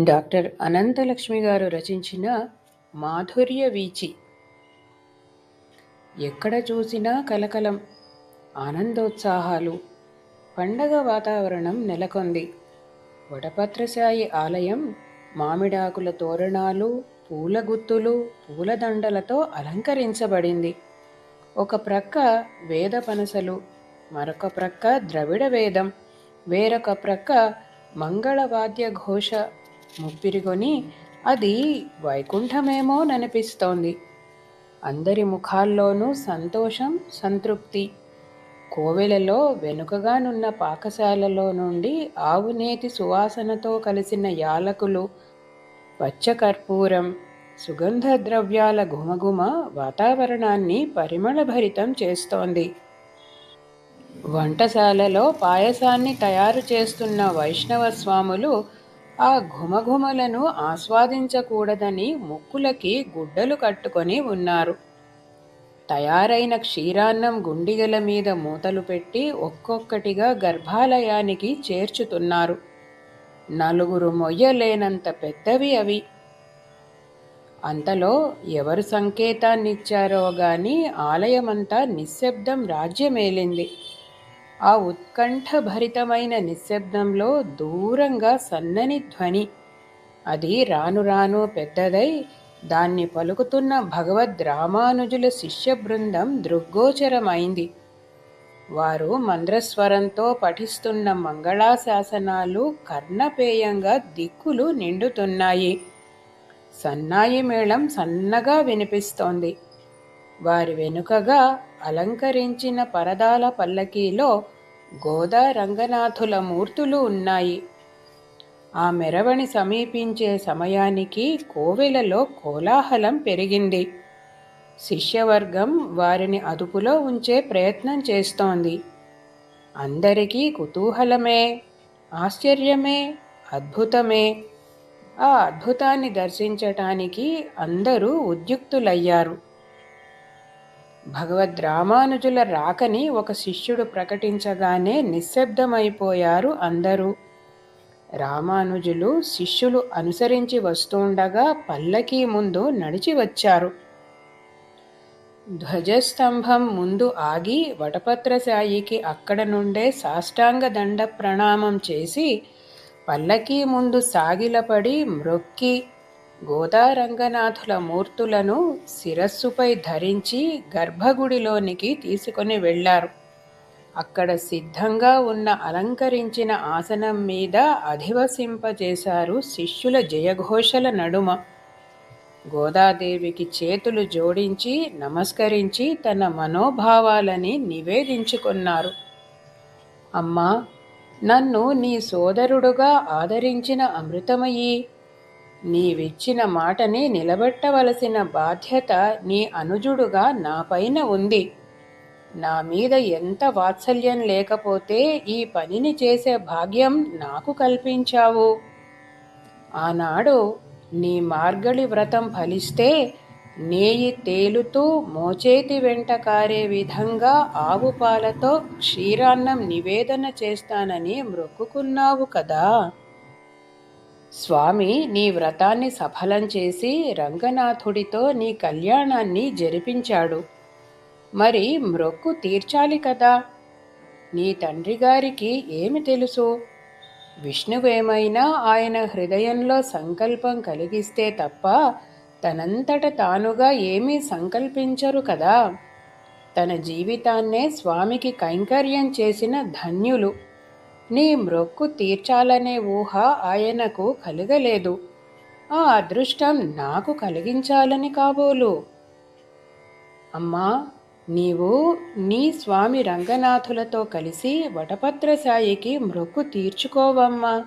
Doctor Ananthalakshmi గారు రచించిన మాధుర్య వీచి. ఎక్కడ చూసినా కలకలం ఆనందోత్సాహాలు పండగ వాతావరణం నెలకొంది. వడపత్రశాయి ఆలయం మామిడాకుల తోరణాలు పూల గుత్తులు పూలదండలతో అలంకరించబడింది. ఒక ప్రక్క వేద పనసలు మరొక ప్రక్క ద్రవిడ వేదం వేరొక ప్రక్క మంగళవాద్య ఘోష ముప్పిరిగొని అది వైకుంఠమేమో ననిపిస్తోంది. అందరి ముఖాల్లోనూ సంతోషం సంతృప్తి. కోవెలలో వెనుకగానున్న పాకశాలలో నుండి ఆవునేతి సువాసనతో కలిసిన యాలకులు పచ్చకర్పూరం సుగంధ ద్రవ్యాల గుమగుమ వాతావరణాన్ని పరిమళభరితం చేస్తోంది. వంటశాలలో పాయసాన్ని తయారు చేస్తున్న వైష్ణవ స్వాములు ఆ ఘుమఘుమలను ఆస్వాదించకూడదని ముక్కులకి గుడ్డలు కట్టుకొని ఉన్నారు. తయారైన క్షీరాన్నం గుండిగల మీద మూతలు పెట్టి ఒక్కొక్కటిగా గర్భాలయానికి చేర్చుతున్నారు. నలుగురు మొయ్యలేనంత పెద్దవి అవి. అంతలో ఎవరు సంకేతాన్నిచ్చారో గాని ఆలయమంతా నిశ్శబ్దం రాజ్యమేలింది. ఆ ఉత్కంఠభరితమైన నిశ్శబ్దంలో దూరంగా సన్నని ధ్వని. అది రాను రాను పెద్దదై దాన్ని పలుకుతున్న భగవద్ రామానుజుల శిష్య బృందం దృగ్గోచరమైంది. వారు మంద్రస్వరంతో పఠిస్తున్న మంగళాశాసనాలు కర్ణపేయంగా దిక్కులు నిండుతున్నాయి. సన్నాయి మేళం సన్నగా వినిపిస్తోంది. వారి వెనుకగా అలంకరించిన పరదాల పల్లకీలో గోదా రంగనాథుల మూర్తులు ఉన్నాయి. ఆ మెరవణి సమీపించే సమయానికి కోవెలలో కోలాహలం పెరిగింది. శిష్యవర్గం వారిని అదుపులో ఉంచే ప్రయత్నం చేస్తోంది. అందరికీ కుతూహలమే ఆశ్చర్యమే అద్భుతమే ఆ అద్భుతాన్ని దర్శించటానికి అందరూ ఉద్యుక్తులయ్యారు. భగవద్ రామానుజుల రాకని ఒక శిష్యుడు ప్రకటించగానే నిశ్శబ్దమైపోయారు అందరూ. రామానుజులు శిష్యులు అనుసరించి వస్తుండగా పల్లకీ ముందు నడిచి వచ్చారు. ధ్వజస్తంభం ముందు ఆగి వటపత్రశాయికి అక్కడ నుండే సాష్టాంగ దండ ప్రణామం చేసి పల్లకీ ముందు సాగిలపడి మ్రొక్కి గోదారంగనాథుల మూర్తులను శిరస్సుపై ధరించి గర్భగుడిలోనికి తీసుకొని వెళ్ళారు అక్కడ సిద్ధంగా ఉన్న అలంకరించిన ఆసనం మీద అధివసింపజేశారు శిష్యుల జయఘోషల నడుమ. గోదాదేవికి చేతులు జోడించి నమస్కరించి తన మనోభావాలని నివేదించుకున్నారు. అమ్మా నన్ను నీ సోదరుడుగా ఆదరించిన అమృతమయీ నీవిచ్చిన మాటని నిలబెట్టవలసిన బాధ్యత నీ అనుజుడుగా నాపైన ఉంది. నా మీద ఎంత వాత్సల్యం లేకపోతే ఈ పనిని చేసే భాగ్యం నాకు కల్పించావు. ఆనాడు నీ మార్గళి వ్రతం ఫలిస్తే నేయి తేలుతూ మోచేతి వెంట కారే విధంగా ఆవు పాలతో క్షీరాన్నం నివేదన చేస్తానని మ్రొక్కుకున్నావు కదా. స్వామి నీ వ్రతాన్ని సఫలం చేసి రంగనాథుడితో నీ కళ్యాణాన్ని జరిపించాడు. మరి మ్రొక్కు తీర్చాలి కదా. నీ తండ్రి గారికి ఏమి తెలుసు? విష్ణువేమైనా ఆయన హృదయంలో సంకల్పం కలిగిస్తే తప్ప తనంతట తానుగా ఏమీ సంకల్పించరు కదా. తన జీవితాన్నే స్వామికి కైంకర్యం చేసిన ధన్యులు. నీ మ్రొక్కు తీర్చాలనే ఊహ ఆయనకు కలగలేదు. ఆ అదృష్టం నాకు కలిగించాలని కాబోలు. అమ్మా నీవు నీ స్వామి రంగనాథులతో కలిసి వటపత్రసాయికి మ్రొక్కు తీర్చుకోవమ్మా.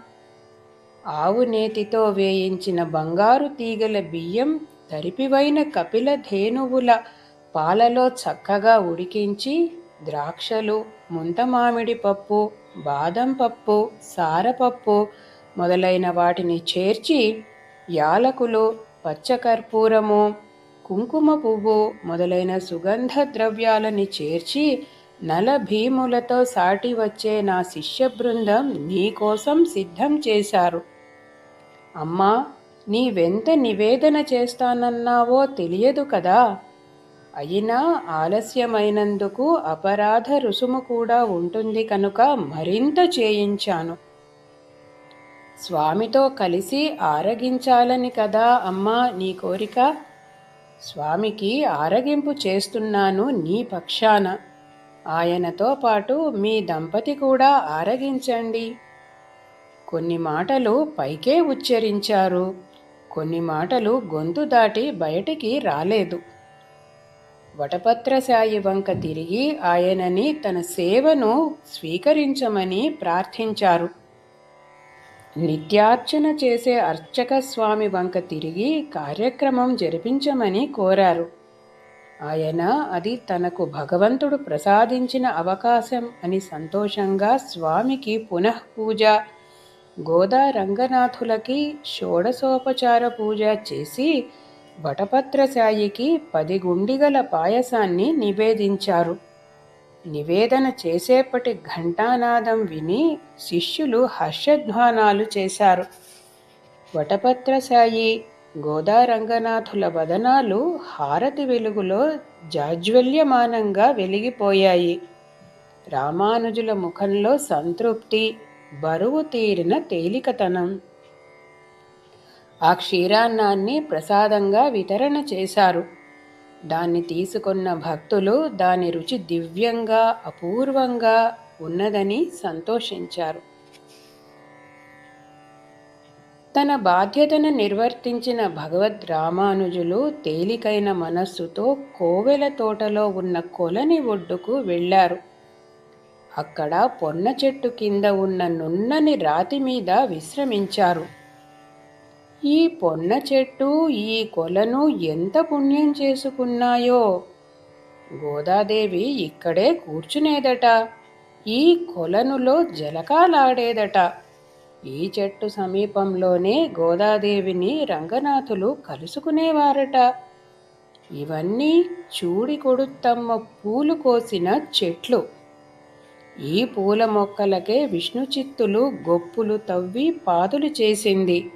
ఆవు నేతితో వేయించిన బంగారు తీగల బియ్యం తరిపివైన కపిల ధేనువుల పాలలో చక్కగా ఉడికించి ద్రాక్షలు ముంతమామిడి పప్పు బాదం పప్పు సారపప్పు మొదలైన వాటిని చేర్చి యాలకులు పచ్చకర్పూరము కుంకుమ పువ్వు మొదలైన సుగంధ ద్రవ్యాలని చేర్చి నల భీములతో సాటి వచ్చే నా శిష్య బృందం నీకోసం సిద్ధం చేశారు. అమ్మా నీవెంత నివేదన చేస్తానన్నావో తెలియదు కదా. అయినా ఆలస్యమైనందుకు అపరాధ రుసుము కూడా ఉంటుంది కనుక మరింత చేయించాను. స్వామితో కలిసి ఆరగించాలని కదా అమ్మా నీ కోరిక. స్వామికి ఆరగింపు చేస్తున్నాను నీ పక్షాన. ఆయనతో పాటు మీ దంపతి కూడా ఆరగించండి. కొన్ని మాటలు పైకే ఉచ్చరించారు. కొన్ని మాటలు గొంతు దాటి బయటికి రాలేదు. వటపత్రశాయి వంక తిరిగి ఆయనని తన సేవను స్వీకరించమని ప్రార్థించారు. నిత్యార్చన చేసే అర్చక స్వామి వంక తిరిగి కార్యక్రమం జరిపించమని కోరారు. ఆయన అది తనకు భగవంతుడు ప్రసాదించిన అవకాశం అని సంతోషంగా స్వామికి పునః పూజ గోదా రంగనాథులకి షోడసోపచార పూజ చేసి వటపత్రశాయికి పది గుండిగల పాయసాన్ని నివేదించారు. నివేదన చేసేపటి ఘంటానాదం విని శిష్యులు హర్షధ్వానాలు చేశారు. వటపత్రసాయి గోదారంగనాథుల వదనాలు హారతి వెలుగులో జాజ్వల్యమానంగా వెలిగిపోయాయి. రామానుజుల ముఖంలో సంతృప్తి బరువు తీరిన తేలికతనం. ఆ క్షీరాన్నాన్ని ప్రసాదంగా వితరణ చేశారు. దాన్ని తీసుకున్న భక్తులు దాని రుచి దివ్యంగా అపూర్వంగా ఉన్నదని సంతోషించారు. తన బాధ్యతను నిర్వర్తించిన భగవద్ రామానుజులు తేలికైన మనస్సుతో కోవెల తోటలో ఉన్న కొలని ఒడ్డుకు వెళ్ళారు. అక్కడ పొన్న చెట్టు కింద ఉన్న నున్నని రాతి మీద విశ్రమించారు. ఈ పొన్న చెట్టు ఈ కొలను ఎంత పుణ్యం చేసుకున్నాయో! గోదాదేవి ఇక్కడే కూర్చునేదట. ఈ కొలనులో జలకాలాడేదట. ఈ చెట్టు సమీపంలోనే గోదాదేవిని రంగనాథులు కలుసుకునేవారట. ఇవన్నీ చూడి కొడుత్తమ్మ పూలు కోసిన చెట్లు. ఈ పూల మొక్కలకే విష్ణు చిత్తులు గొప్పులు తవ్వి పాదులు చేసింది.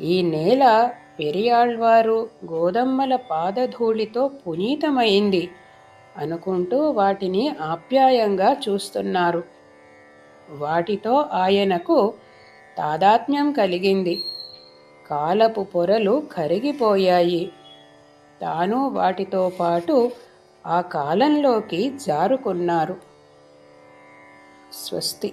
ఈ నేల పెరియాళ్వారు గోదమ్మల పాదధూళితో పునీతమైంది అనుకుంటూ వాటిని ఆప్యాయంగా చూస్తున్నారు. వాటితో ఆయనకు తాదాత్మ్యం కలిగింది. కాలపు పొరలు కరిగిపోయాయి. తాను వాటితో పాటు ఆ కాలంలోకి జారుకున్నారు. స్వస్తి